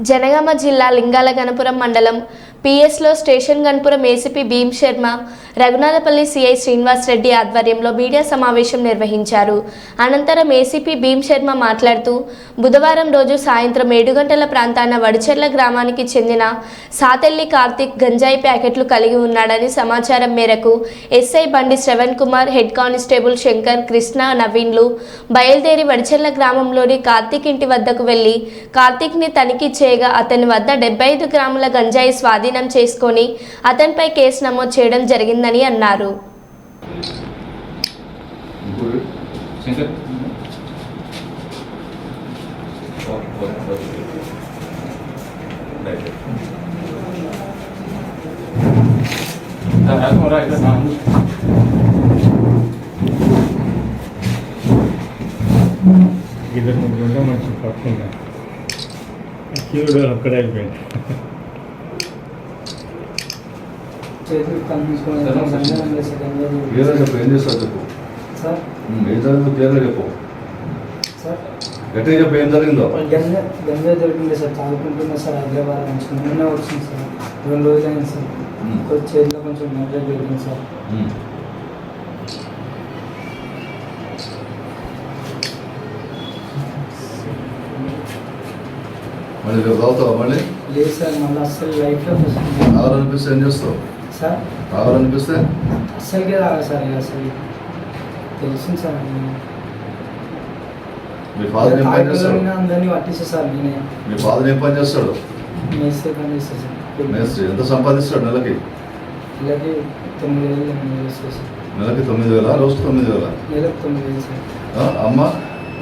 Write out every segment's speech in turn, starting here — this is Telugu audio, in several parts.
జనగామ జిల్లా లింగాల గణపురం మండలం పిఎస్లో station Ganapuram ACP Bheem Sharma Raghunathpalli CI Srinivas Reddy ఆధ్వర్యంలో మీడియా సమావేశం నిర్వహించారు. అనంతరం ఏసీపీ భీమ్ శర్మ మాట్లాడుతూ బుధవారం రోజు సాయంత్రం ఏడు గంటల ప్రాంతాన వడిచెర్ల గ్రామానికి చెందిన సాతెల్లి కార్తిక్ గంజాయి ప్యాకెట్లు కలిగి ఉన్నాడని సమాచారం మేరకు SI Bandi Shravan Kumar head constable Shankar Krishna నవీన్లు బయలుదేరి వడిచెర్ల గ్రామంలోని కార్తిక్ ఇంటి వద్దకు వెళ్ళి కార్తిక్ని తనిఖీ చేయగా అతని వద్ద డెబ్బై ఐదు గ్రాముల గంజాయి స్వాధీనం చేసుకొని అతనిపై కేసు నమోదు చేయడం జరిగిందని అన్నారు. ఇద్దరు ముగ్గురు ఉంటే మంచి శివుడు అక్కడే అయిపోయింది. చేతులు కనిపించుకోవడం క్లియర్గా చెప్పు ఏం చేస్తావు చెప్పు. సార్? ఏం జరిగిందో క్లియర్గా చెప్పు. సార్? గట్టిగా చెప్పు ఏం జరిగిందో. గంజా గంజా దొరికింది సార్ తాగుకుంటున్నా సార్ హైదరాబాద్ నుంచి. నిన్న వచ్చింది సార్ రెండు రోజులు అయింది సార్ చేతిలో కొంచెం గంజా దొరికింది సార్. మళ్ళీ రేపు మళ్ళీ? లేదు సార్ మళ్ళీ అస్సలు లైఫ్లో తాగాలనిపిస్తే ఏం చేస్తావు? సార్? తాగాలనిపిస్తే అస్సలకే రాదు సార్ అసలు. తెలిసింది సార్ మీ ఫాదర్ ఏం పని చేస్తాడు? అందరినీ పట్టిస్తా సార్ నేనే. మీ ఫాదర్ ఏం పని చేస్తాడు? పని చేస్తా సార్. మేస్త్రి. ఎంత సంపాదిస్తాడు నెలకి? నెలకి తొమ్మిది వేలు ఎనిమిది వేలు వస్తాయి సార్. నెలకి తొమ్మిది వేల? రోజుకి తొమ్మిది వేల? నెలకు తొమ్మిది వేలు సార్. ఆ, అమ్మ?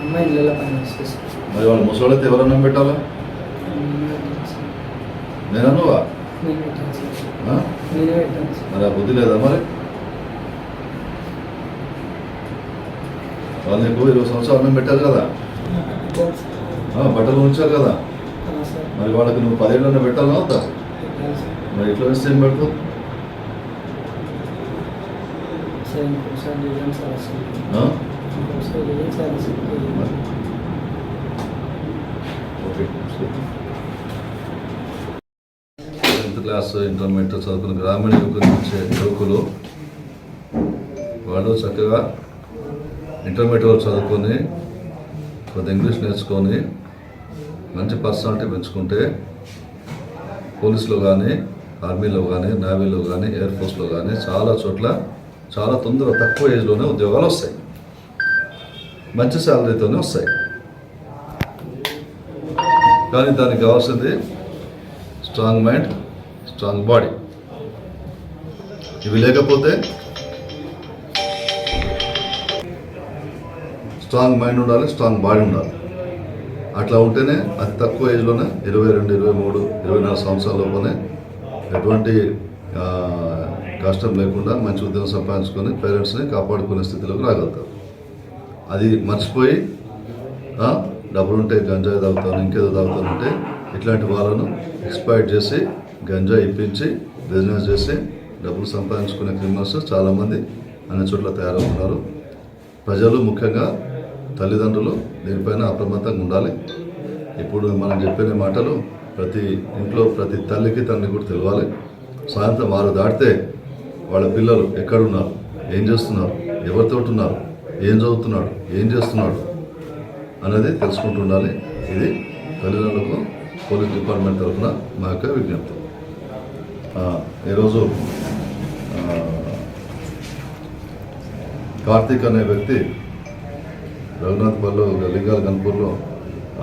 అమ్మాయి ఇళ్ళలో పని సార్. మరి వాళ్ళు ముసలోళ్ళైతే ఎవరన్నా పెట్టాలా? నేను నేను పెట్టాను సార్. ఆ? మరి ఆ బుద్ధి లేదా మరి? వాళ్ళు నీకు ఇరవై సంవత్సరాలు అన్నం పెట్టారు కదా? బట్టలు ఉంచారు కదా? మరి వాళ్ళకి నువ్వు పదేళ్ళలో పెట్టాలా అవుతా మరి ఇట్లా వేస్తే ఏం పెడతావు? సార్ ఇంకోసారి చేయండి సార్ అసలు ఆ? ఇంకోసారి చేయండి సార్ అసలు మరి. ఓకే టెన్త్ క్లాస్ ఇంటర్మీడియట్ చదువుకున్న గ్రామీణ యువకులు వచ్చే యువకులు వాళ్ళు చక్కగా ఇంటర్మీడియట్ వాళ్ళు చదువుకొని కొద్ది ఇంగ్లీష్ నేర్చుకొని మంచి పర్సనాలిటీ పెంచుకుంటే పోలీసులో కానీ ఆర్మీలో కానీ నేవీలో కానీ ఎయిర్ ఫోర్స్లో కానీ చాలా చోట్ల చాలా తొందర తక్కువ ఏజ్లోనే ఉద్యోగాలు వస్తాయి. మంచి శాలరీతోనే వస్తాయి. కానీ దానికి కావాల్సింది స్ట్రాంగ్ మైండ్ స్ట్రాంగ్ బాడీ ఇవి లేకపోతే స్ట్రాంగ్ మైండ్ ఉండాలి స్ట్రాంగ్ బాడీ ఉండాలి. అట్లా ఉంటేనే అతి తక్కువ ఏజ్లోనే ఇరవై రెండు ఇరవై మూడు ఇరవై నాలుగు సంవత్సరాల లోపలనే ఎటువంటి కష్టం లేకుండా మంచి ఉద్యోగం సంపాదించుకొని పేరెంట్స్ని కాపాడుకునే స్థితిలోకి రాగలుగుతారు అది మర్చిపోయి డబ్బులుంటే గంజాయి తాగుతాను ఇంకేదో తాగుతానంటే ఇట్లాంటి వాళ్ళను ఎక్స్పైర్ చేసి గంజా ఇప్పించి బిజినెస్ చేసి డబ్బులు సంపాదించుకునే క్రిమినల్స్ చాలామంది అన్ని చోట్ల తయారవుతున్నారు. ప్రజలు ముఖ్యంగా తల్లిదండ్రులు దీనిపైన అప్రమత్తంగా ఉండాలి. ఇప్పుడు మనం చెప్పిన మాటలు ప్రతి ఇంట్లో ప్రతి తల్లికి తండ్రి కూడా తెలియాలి సాయంత్రం వారు దాటితే వాళ్ళ పిల్లలు ఎక్కడున్నారు? ఏం చేస్తున్నారు? ఎవరితో ఉన్నారు? ఏం చదువుతున్నాడు? ఏం చేస్తున్నాడు? అనేది తెలుసుకుంటుండాలి ఇది తల్లిదండ్రులకు పోలీస్ డిపార్ట్మెంట్ తరఫున మా యొక్క విజ్ఞప్తి. ఈరోజు కార్తీక్ అనే వ్యక్తి రఘునాథ్పల్లిలో లింగాల గన్పూర్లో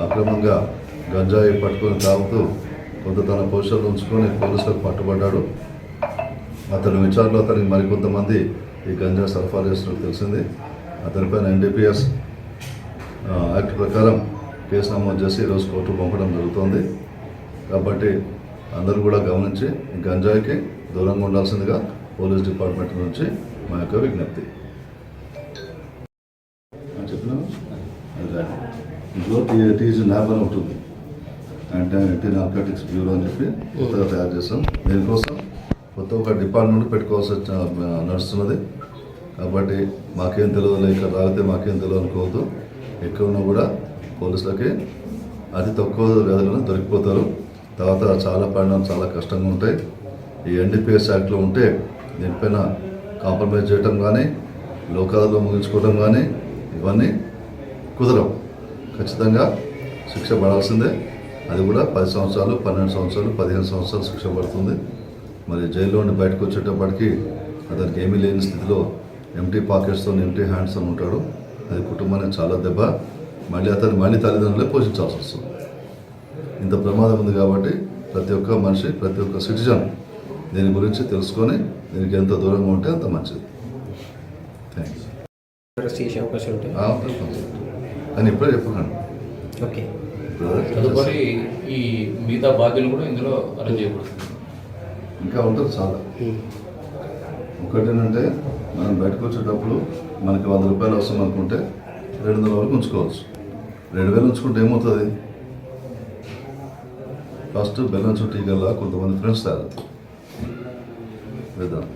అక్రమంగా గంజాయి పట్టుకొని తాగుతూ కొంత తన పొజిషన్లో ఉంచుకొని పోలీసులకు పట్టుబడ్డాడు. అతని విచారణలో అతనికి మరికొంతమంది ఈ గంజా సరఫరా చేస్తున్నట్టు తెలిసింది. అతనిపైన ఎన్డీపీఎస్ యాక్ట్ ప్రకారం కేసు నమోదు చేసి ఈరోజు కోర్టు పంపడం జరుగుతోంది. కాబట్టి అందరూ కూడా గమనించి గంజాయికి దూరంగా ఉండాల్సిందిగా పోలీస్ డిపార్ట్మెంట్ నుంచి మా యొక్క విజ్ఞప్తి. చెప్పినా ఇందులో ల్యాబ్ అని ఉంటుంది అంటే యాంటీ నార్కోటిక్స్ బ్యూరో అని చెప్పి కొత్తగా తయారు చేస్తాం దీనికోసం కొత్త ఒక డిపార్ట్మెంట్ పెట్టుకోవాల్సి నడుస్తున్నది. కాబట్టి మాకేం తెలియదు ఇక్కడ తాగితే మాకేం తెలియదు అనుకోవద్దు. ఎక్కడ ఉన్నా కూడా పోలీసులకి అతి తక్కువ వ్యవధిలో దొరికిపోతారు. తర్వాత చాలా పడడం చాలా కష్టంగా ఉంటాయి. ఈ ఎన్డీపీఎస్ యాక్ట్లో ఉంటే దీనిపైన కాంప్రమైజ్ చేయటం కానీ లోకాలలో ముగించుకోవడం కానీ ఇవన్నీ కుదరవు. ఖచ్చితంగా శిక్ష పడాల్సిందే. అది కూడా పది సంవత్సరాలు పన్నెండు సంవత్సరాలు పదిహేను సంవత్సరాలు శిక్ష పడుతుంది. మరి జైల్లో నుండి బయటకు వచ్చేటప్పటికి అతనికి ఏమీ లేని స్థితిలో ఎంటీ పాకెట్స్తో ఎంటీ హ్యాండ్స్తో ఉంటాడు. అది కుటుంబానికి చాలా దెబ్బ. మళ్ళీ అతను మళ్ళీ తల్లిదండ్రులే పోషించాల్సి వస్తుంది. ఇంత ప్రమాదం ఉంది కాబట్టి ప్రతి ఒక్క మనిషి ప్రతి ఒక్క సిటిజన్ దీని గురించి తెలుసుకొని దీనికి ఎంత దూరంగా ఉంటే అంత మంచిది. థ్యాంక్ యూ అవకాశం ఉంటుంది అని ఇప్పుడే చెప్పకండి. ఓకే. తదుపరి ఈ మిగతా బాధ్యులు కూడా ఇందులో అరెంజ్ చేయబడుతుంది ఇంకా ఉంటుంది చాలా. ఒకటి ఏంటంటే మనం బయటకు వచ్చేటప్పుడు మనకి వంద రూపాయలు అవసరం అనుకుంటే రెండు వందల వరకు ఉంచుకోవచ్చు. రెండు వేలు ఉంచుకుంటే ఏమవుతుంది? ఫస్ట్ బెల్లం చుట్టూ గల్లా కొంతమంది ఫ్రెండ్స్ తయారు వేద్దాం